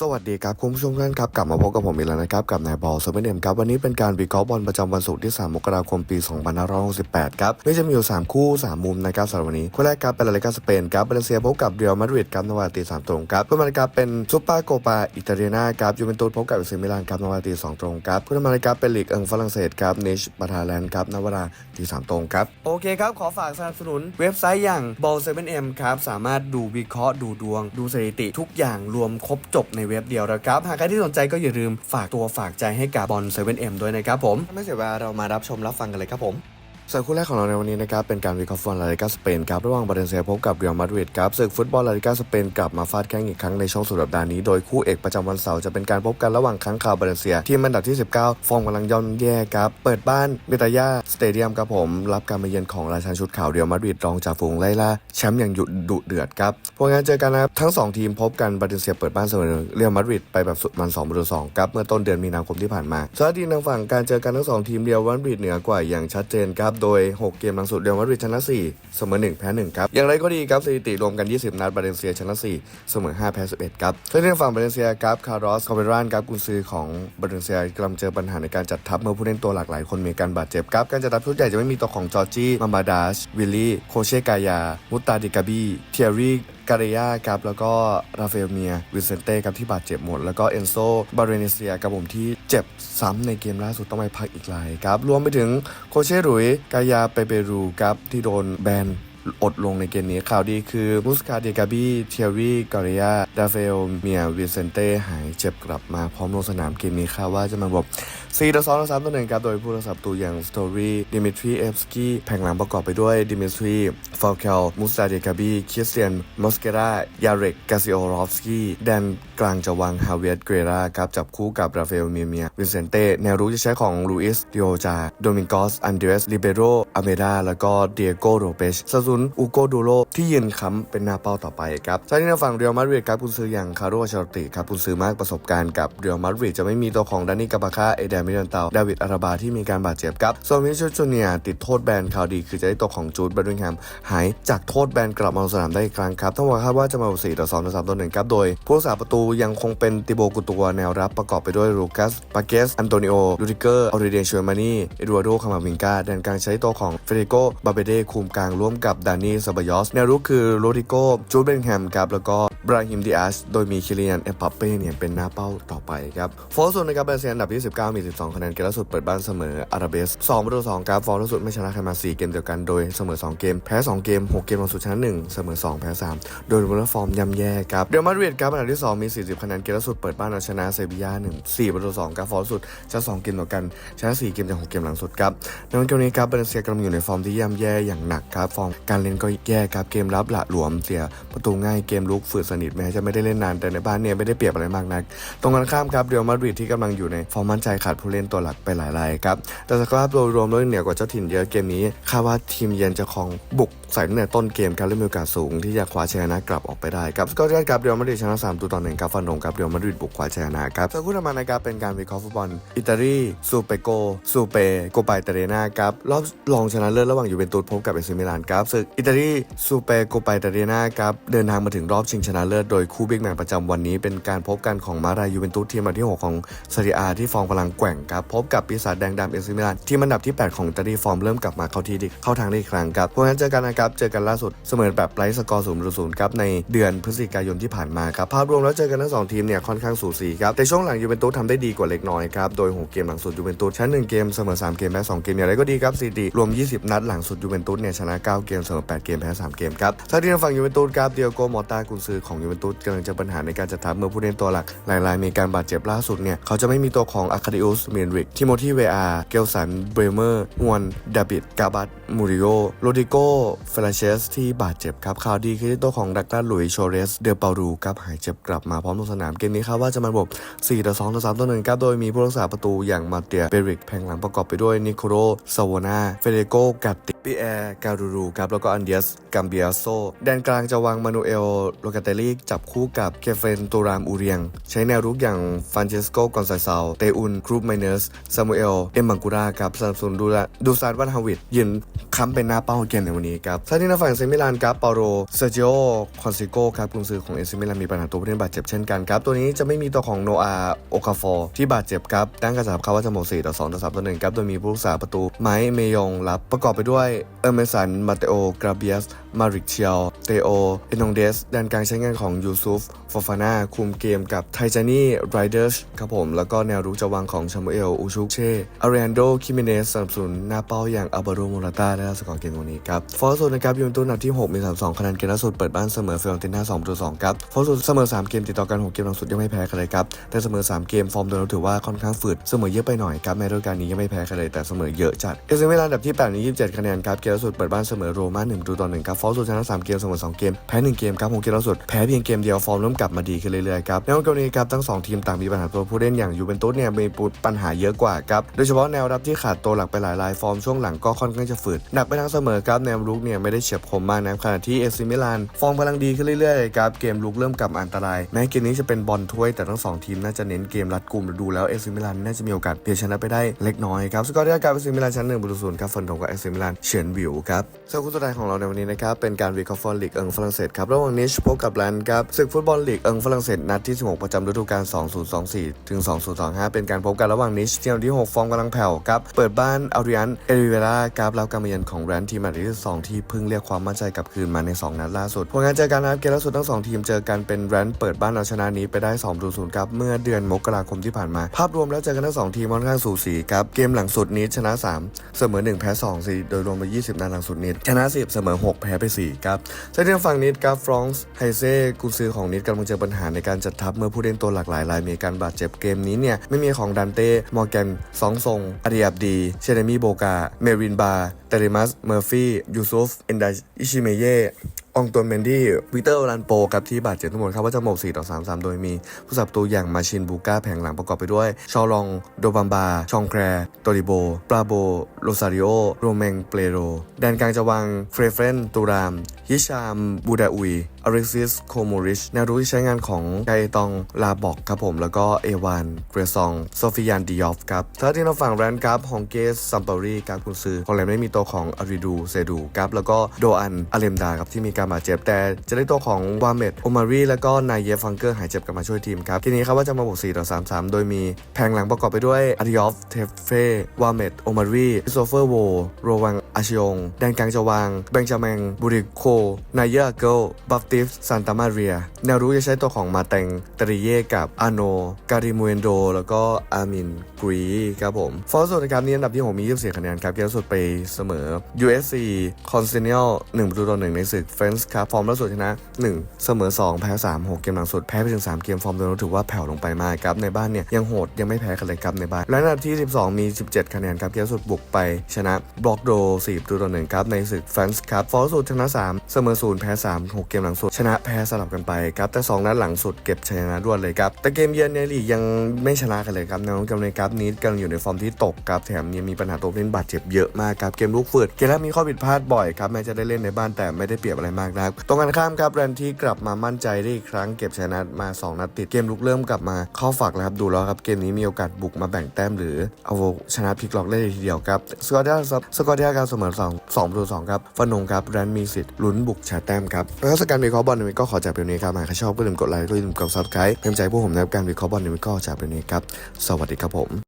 สวัสดีครับคุณผู้ชมท่านครับ กลับมาพบกับผมอีกแล้วนะครับ กับนายบอลเซเว่นเอ็มครับ วันนี้เป็นการวิเคราะห์บอลประจำวันศุกร์ที่ 3 มกราคมปี 2568 ครับไม่จะมีอยู่ 3 คู่ 3 มุมนะครับสำหรับวันนี้คู่แรกครับเป็นลาลิกาสเปนครับบาเลเซียพบกับเรอัลมาดริดครับนวาตี 3 ตรงครับคู่มาครับเป็นซุปเปอร์โกปาอิตาเลียนาครับยูเวนตุสพบกับอิซิมิลานครับนวาตี 2 ตรงครับคู่มาครับเป็นลีกเอิงฝรั่งเศสครับนิชบาทาแลนด์ครับนวราตี 3 ตรงครับโอเคครับขอฝากสนับสนุนเว็บไซต์อย่าง ball 7 m ครับสามารถดูวิเคราะห์ดูดวง ดูสถิติทุกอย่างรวมครบจบในเว็บเดียวนะครับ หากใครที่สนใจก็อย่าลืมฝากตัวฝากใจให้กับบอล 7M ด้วยนะครับผม ไม่เสียเวลาเรามารับชมรับฟังกันเลยครับผม ส่วนคู่แรกของเราในวันนี้นะครับเป็นการวิเคราะห์ฟุตบอลลาลิกาสเปนครับระหว่างบาเลนเซียพบกับเรอัลมาดริดครับศึกฟุตบอลลาลิกาสเปนกลับมาฟาดแข้งอีกครั้งในช่วงสุดสัปดาห์นี้โดยคู่เอกประจำวันเสาร์จะเป็นการพบกันระหว่างค้างคาวบาเลนเซียทีมอันดับที่ 19 ฟอร์มกำลังย่อนแย่ครับเปิดบ้านเมตายาสเตเดียมครับผมรับการมาเยือนของราชันชุดขาวเรอัลมาดริดรองจากฝูงไล่ล่าแชมป์อย่างดุดดุเดือดครับพวกงานเจอกันนะครับทั้งสองทีมพบกันบาเลนเซียเปิดบ้านเสมอเรอัลมาดริดไปแบบสุดมัน2ประตู2ครับเมื่อต้นเดือนมีนาคมที่ผ่านมาสวัสดีทางฝั่งการเจอกันทั้งสองทีมเรอัลมาดริดเหนือกว่าอย่างชัดเจนครับโดย 6 เกมหลังสุดเรียวมาดริดชนะ 4 เสมอ 1 แพ้ 1 ครับ อย่างไรก็ดีครับสถิติรวมกัน 20 นัดบาเลนเซียชนะ 4 เสมอ 5 แพ้ 11 ครับส่วนในฝั่งบาเลนเซียครับคาร์ลอสคาเบรานครับกุนซือของบาเลนเซียกำลังเจอปัญหาในการจัดทัพเมื่อผู้เล่นตัวหลากหลายคนมีการบาดเจ็บครับการจัดทัพชุดใหญ่จะไม่มีตัวของจอร์จี้มามาดาชวิลลี่โคเชกายามุตตาดิกาบีเทียรี่ การิยาครับแล้วก็ราฟาเอลเมียวินเซนเต้ครับที่บาดเจ็บหมด แล้วก็เอนโซบาเรเนเซียครับผมที่เจ็บซ้ำในเกมล่าสุดต้องไปพักอีกหลายครับรวมไปถึงโคเชรุยกายาเปเปรูครับที่โดนแบน อดลงในเกมนี้ข่าวดีคือมุสคาเดกาบีเทียรี่กอริยาดาเฟลเมียวิเซนเต้หายเจ็บกลับมาพร้อมลงสนามเกมนี้ข่าวว่าจะมาบบ4ต่อ2ต่อ3ต่อ1ครับ โดยผู้รักษาประตูอย่างสตอรี่ดิมิทรีเอฟสกี้แผงหลังประกอบไปด้วยดิมิทรีฟาลเคลมุสตาเดกาบีคริสเตียนมอสเกรายาเรกกาซิโอรอฟสกี้แดนกลางจะวางฮาเวียตเกรราครับ จับคู่กับราฟาเอลเมียเมียวินเซนเต้แนวรุกจะใช้ของลูอิสดิโอจาโดมิงกอสอันเดรสลิเบโรอเมดาแล้วก็เดียโกโรเปชซาซุนอูโกดูโรที่ยืนค้ำเป็นหน้าเป้าต่อไปครับจากนี้ในฝั่งเรียลมาดริดครับกุนซืออย่างคาร์โรชาร์ติครับกุนซือมากประสบการณ์กับเรียลมาดริดจะไม่มีตัวของดานิกาบาคาเอเดมิเดนเตาดาวิดอาราบาที่มีการบาดเจ็บครับส่วนวินชูเนียติดโทษแบนข่าวดี คือจะได้ตัวของจูดเบดวิงแฮมหายจากโทษแบนกลับมาลงสนามได้อีกครั้งครับต้งบอกคาดว่าจะมา4ต่อ2ต่อ3ต่อ1ครับโดยผู้รักษาประตูยังคงเป็นติโบกุตัวแนวรับประกอบไปด้วยลูคัสปาเกสอันโตนิโอลูดิเกอร์ออริเดนชูมานีเอดูอาร์โดคามาวิงกาแดนกลางใช้ตัวของเฟเดโกบาเบเดคุมกลางร่วมกับดานีซาบายอสแนวรุกคือโรดิโกจูดเบนแฮมครับแล้วก็บราฮิมดิอาสโดยมีคิเลียนเอปปเป้เนี่ยเป็นหน้าเป้าต่อไปครับโฟร์ส่วนนะครับเบอร์เซียนอันดับที่ 19 มี 12 คะแนนเกมล่าสุดเปิดบ้านเสมออาราเบส2ประตู2ครับฟอร์ล่าสุดไม่ชนะใครมา 4 เกมเดียวกันโดยเสมอ 2 เกม แพ้ 2 เกม 6 เกมล่าสุดชนะ1เสมอ 2 แพ้ 3 โดยรวมแล้วฟอร์มย่ำแย่ครับเรอัลมาดริดครับอันดับที่ 2 มี 40 คะแนนเกมล่าสุดเปิดบ้านเอาชนะเซบีย่า1 4ประตู2ครับฟอร์ล่าสุดชนะ2เกมต่อกันชนะ4เกมจาก6เกมหลังสุดครับในวันเกมนี้ครับบลเซียกำลังอยู่ในฟอร์มที่ย่ำแย่อย่างหนักครับฟอร์มกการเล่นก็แย่ครับเกมรับหละหลวมเสียประตูง่ายเกมลุกฝืดสนิทแม้จะไม่ได้เล่นนานแต่ในบ้านเนี่ยไม่ได้เปรียบอะไรมากนัก ตรงกันข้ามครับเรอัลมาดริดที่กำลังอยู่ในฟอร์มมั่นใจขาดผู้เล่นตัวหลักไปหลายรายครับแต่สภาพโดยรวมแล้วเหนือกว่าเจ้าถิ่นเยอะเกมนี้คาดว่าทีมเยือนจะครองบุกใส่ตั้งแต่ต้นเกมครับและมีโอกาสสูงที่จะคว้าชนะกลับออกไปได้ครับสกอร์ที่ครับเรอัลมาดริดชนะ3ตัวต่อหนึ่งครับฟันธงครับเรอัลมาดริดบุกคว้าชนะครับส่วนคู่ต่อมานะครับเป็นการวิเคราะห์ฟุตบอลอิตาลีซูเปโกซูเปโกไปเตเรนาครับรอบรองชนะเลิศระหว่างยูเวนตุสพบกับเอซิมิลานครับศึกอิตาลีซูเปโกไปเตเรียนาครับเดินทางมาถึงรอบชิงชนะเลิศโดยคู่บิ๊กแมนประจำวันนี้เป็นการพบกันของมารายูเวนตุสทีมอันดับที่ 6 ของซาเรียอาที่ฟอร์มกำลังแกว่งครับพบกับปีศาจแดงดำเอซิมิลานทีมอันดับที่ 8 ของอิตาลีฟอร์มเริ่มกลับมาเข้าที่ดีเข้าทางได้อีกครั้งครับเพราะฉะนั้นเจอกันนะครับเจอกันล่าสุดเสมอแบบไร้สกอร์ศูนย์ศูนย์ครับในเดือนพฤศจิกายนที่ผ่านมาครับภาพรวมแล้วเจอกันทั้งสองทีมเนี่ยค่อนข้างสูสีครับแต่ช่วงหลังยูเวนตุสทำได้ดีกว่าเล็กน้อยครับโดยหกเกมหลังสุดยูเวนตุสชนะหนึ่งเกมเสมอสามเกมแพ้สองเกมอย่างไรก็ดีครับสถิติรวม 20 นัดหลังสุดยูเวนตุสเนี่ยชนะ 9 เกมเสมอ8เกมแพ้ 3 เกมครับถ้าที่ทางฝั่งยูเวนตุสครับเดียโกมอตากุนซือของยูเวนตุสกำลังเจอปัญหาในการจัดทัพเมื่อผู้เล่นตัวหลักหลายๆมีการบาดเจ็บล่าสุดเนี่ยเขาจะไม่มีตัวของอาคาดิอุสเมนริกทิโมธีเวอาเกลสันเบรเมอร์ฮวนดาบิดกาบัตมูริโอโรดิโกเฟลเชสที่บาดเจ็บครับข่าวดีคือตัวของดักลาลุยโชเรสเดลปารูครับหายเจ็บกลับมาพร้อมลงสนามเกมนี้ครับว่าจะมาบบ4ต่อ2ต่อ3ต่อ1ครับโดยมีผู้รักษาประตูอย่างมาเตียเบริกแผงหลังประกอบไปด้วยนิโคโรซาวนาเฟเดโกกัตติปีแอร์การูรูครับแล้วก็อันเดียสกัมเบียโซแดนกลางจะวางมานูเอลโลกาเตลีจับคู่กับเคเฟนตูรามอูเรียง ใช้แนวรุกอย่างฟรานเชสโกกอนซาเซาเตอุนครูไมเนอร์สซามูเอล เอ็มบังกูราครับสนับสนุนดูแลดูซาดวันฮาวิดยืนค้ำเป็นหน้าเป้าเกมในวันนี้ครับท่าที่น้าฝั่งเซมิลานครับเปาโรเซอร์จิโอคอนซิโกครับกุนซือของเอซิมิลานมีปัญหาตัวผู้เล่นบาดเจ็บเช่นกันครับ ตัวนี้จะไม่มีตัวของโนอาโอคาฟอร์ที่บาดเจ็บครับด้านกระสับเขาว่าจะหมด4ต่อ2ต่อ3ต่อ1ครับโดยมีผู้รักษาประตูไมค์เมยงรับประกอบไปด้วยเออร์เมสันมาเตโอกราเบียส มาริกเชียลเตโอ เอนองเดสด้านกลางใช้งานของยูซุฟฟอฟาน่าคุมเกมกับไทจานี่ไรเดอร์ครับผม แล้วก็แนวรุกจะวางของชามูเอล อูชุกเช่อาริอันโด คิเมเนสสนับสนุนหน้าเป้าอย่างอัลบาโรโมราตาและสกอร์เกมวันนี้ครับ ฟอร์สูนะครับยูนตุสอันดับที่ 6 มี 32 คะแนนเกมล่าสุดเปิดบ้านเสมอเฟรอนติน่า2ประตู2ครับฟอร์สูเสมอ 3 เกมติดต่อกัน 6 เกมหลังสุดยังไม่แพ้กันเลยครับแต่เสมอ 3 เกมฟอร์มโดยรวมถือว่าค่อนข้างฝืดเสมอเยอะไปหน่อยครับในฤดูกาลนี้ยังไม่แพ้กันเลยแต่เสมอเยอะจัดเอซิมิลานอันดับที่8มี27 คะแนนครับเกมล่าสุดเปิดบ้านเสมอโรม่า1ตัวต่อ1ครับฟอร์สูชนะ 3 เกมเสมอ2เกม แพ้ 1 เกมครับ6เกมล่าสุด แพ้เพียงเกมเดียวฟอร์มเริ่มกลับมาดีขึ้นเรื่อยๆครับ ในวันนี้ครับทั้งสองทีมต่างมีปัญหาตัวผู้เล่นอย่างยูเวนตุสเนี่ยมีปัญหาเยอะกว่าครับ โดยเฉพาะแนวรับที่ขาดตัวหลักไปหลายรายฟอร์มช่วงหลังก็ค่อนข้างจะฝืดหนักไปทางเสมอครับแนวรุกเนี่ยไม่ได้เฉียบคมมากนะขณะที่เอซิมิลานฟอร์มกำลังดีขึ้นเรื่อยๆครับเกมลุกเริ่มกลับอันตรายแม้เกมนี้จะเป็นบอลถ้วยแต่ทั้งสองทีมน่าจะเน้นเกมรัดกุมดูแล้วเอซิมิลานน่าจะมีโอกาสเพียชนะไปได้เล็กน้อยครับสกอร์ที่อาการเอซิมิลานชั้นหนึ่งประตูศูนย์ครับฝนตกกับเอซิมิลานเฉียนวิวครับส่วนคู่สุดท้ายของเราในวันนี้นะครับเป็นการวีคอฟฟอร์ลีกเอิงฝรั่งเศสครับระหว่างนิชพบกับแลนด์ครับศึกฟุตบอลลีกเอิงฝรั่งเศสนัดที่ 16 ประจำฤดูกาล 2024 ถึง 2025 เป็นการพบกันระหว่างนิชที่อันที่ 6 ฟอร์มกำลังแผ่วครับเปิดบ้านอาริอันเอริเวราครับรับการมาเยือนของแรนด์ทีมอันดับที่ 2 ที่เพิ่งเรียกความมั่นใจกลับคืนมาใน 2 นัดล่าสุดผลงานเจอกันนะครับเกมล่าสุดทั้ง 2 ทีมเจอกันเป็นแรนด์เปิดบ้านเอาชนะนี้ไปได้2ประตูศูนย์ครับเมื่อเดือนมกราคมที่ผ่านมา ภาพรวมแล้วเจอกันทั้งสองทีมค่อนข้างสูสีครับเกมหลังสุดนิชชนะ 3 เสมอ 1 แพ้2สิโดยรวมไป 20 นัดหลังสุดนิชชนะ 10 เสมอ 6 แพ้ไป4 ครับเช่นเดียวฝั่งนิดครับฟรองซ์ไฮเซ่กุนซือของนิดกำลังเจอปัญหาในการจัดทัพเมื่อผู้เล่นตัวหลากหลายรายมีการบาดเจ็บเกมนี้เนี่ยไม่มีของดันเต้มอร์แกนสองทรงอาริอับดีเชเนมีโบกาเมรินบาเตริมัสเมอร์ฟี่ยูซุฟเอนดาอิชิเมเย องตัวเมนดี้วิเตอร์โอรันโปครับที่บาดเจ็บทั้งหมดครับว่าจะหมด4ต่อ 3 3 โดยมีผู้สับตัวอย่างมาชินบูก้าแผงหลังประกอบไปด้วย ชอลอง โดบัมบา ชองแคร์โตริโบ ปลาโบ โรซาริโอ โรเมงเปโร แดนกลางจะวางเฟรเฟรน ตูรามฮิชาม บูดาอุยอเร็กซิส โคโมริช แนวรู้ที่ใช้งานของไกตอง ลาบอกครับผม แล้วก็เอวานเกรซอง โซฟิยานดิยอฟครับถ้าที่เราฝั่งแรนครับฮองเกส ซัมเปอรี่ครับคุณซือของแรนไม่มีตัวของอาริดู เซดูครับ แล้วก็โดอันอาเลมดาครับที่มีการบาดเจ็บ แต่จะได้ตัวของวาเมดโอมารีแล้วก็นายเยฟังเกอร์หายเจ็บกลับมาช่วยทีมครับ ทีนี้ครับว่าจะมาบวก4ต่อ3 3 โดยมีแผงหลังประกอบไปด้วยอาริออฟเทฟเฟวาเมดโอมารีโซเฟอร์โวโรวังอาชิองแดนกลางจะวางแบงจาแมงบูริโคนายเยอเกิลบัฟติฟซานตามาเรีย แนวรู้จะใช้ตัวของมาแตงตริเย่กับอาโน การิมูเอนโด แล้วก็อามินกรีครับผม ฟอร์สุดนะครับนี้อันดับที่6มี 24 คะแนนครับเกมล่าสุดไปเสมอ USC c o n s e n i a l 1ประตูต่อ1ในศึกเฟนส์ครับ ฟอร์มล่าสุดชนะ 1 เสมอ 2 แพ้ 3 6 เกมหลังสุด แพ้ไปถึง 3 เกม ฟอร์มโดยรวมถือว่าแผ่วลงไปมากครับ ในบ้านเนี่ย ยังโหดยังไม่แพ้กันเลยครับในบ้าน และอันดับที่ 12 มี 17 คะแนนครับ เกมสุดบุกไปชนะบล็อกโด4ประตูต่อ1ครับในศึกเฟรนส์ครับฟอร์มล่าสุดชนะ 3 เสมอ 0 แพ้ 3 6 เกมหลังสุด ชนะแพ้สลับกันไปครับแต่ 2 นัดหลังสุดเก็บชัยชนะรวดเลยครับแต่เกมเยือนในลีกยังไม่ชนะกันเลยครับแนวโน้มกำลังกราฟนี้กำลังอยู่ในฟอร์มที่ตกครับแถมยังมีปัญหาตัวเล่นบาดเจ็บเยอะมากครับเกมลุกฝืดเกมแรกมีข้อผิดพลาดบ่อยครับแม้จะได้เล่นในบ้านแต่ไม่ได้เปรียบอะไรมากนักตรงกันข้ามครับแรนที่กลับมามั่นใจได้อีกครั้งเก็บชนะมา 2 นัดติดเกมลุกเริ่มกลับมาเข้าฝักแล้วครับดูแล้วครับเกมนี้มีโอกาสบุกมาแบ่งแต้มหรือเอาชนะพลิกล็อกได้เลยทีเดียวครับสกอร์ที่สกอร์ที่การเสมอ2 2ประตู2ครับฟนงครับแรนมีสิทธิ์ลุ้นบุกชาแต้มครับแล้วสการวิเคราะห์บอลในวันก็ขอจากเพียงนี้ครับหากใครชอบก็ลืมกดไลค์ก็อย่าลืมกดซับสไครต์เพิ่มใจพวกผมนะครับการวิเคราะห์บอลในวันก็จากเพียงนี้ครับสวัสดีครับผม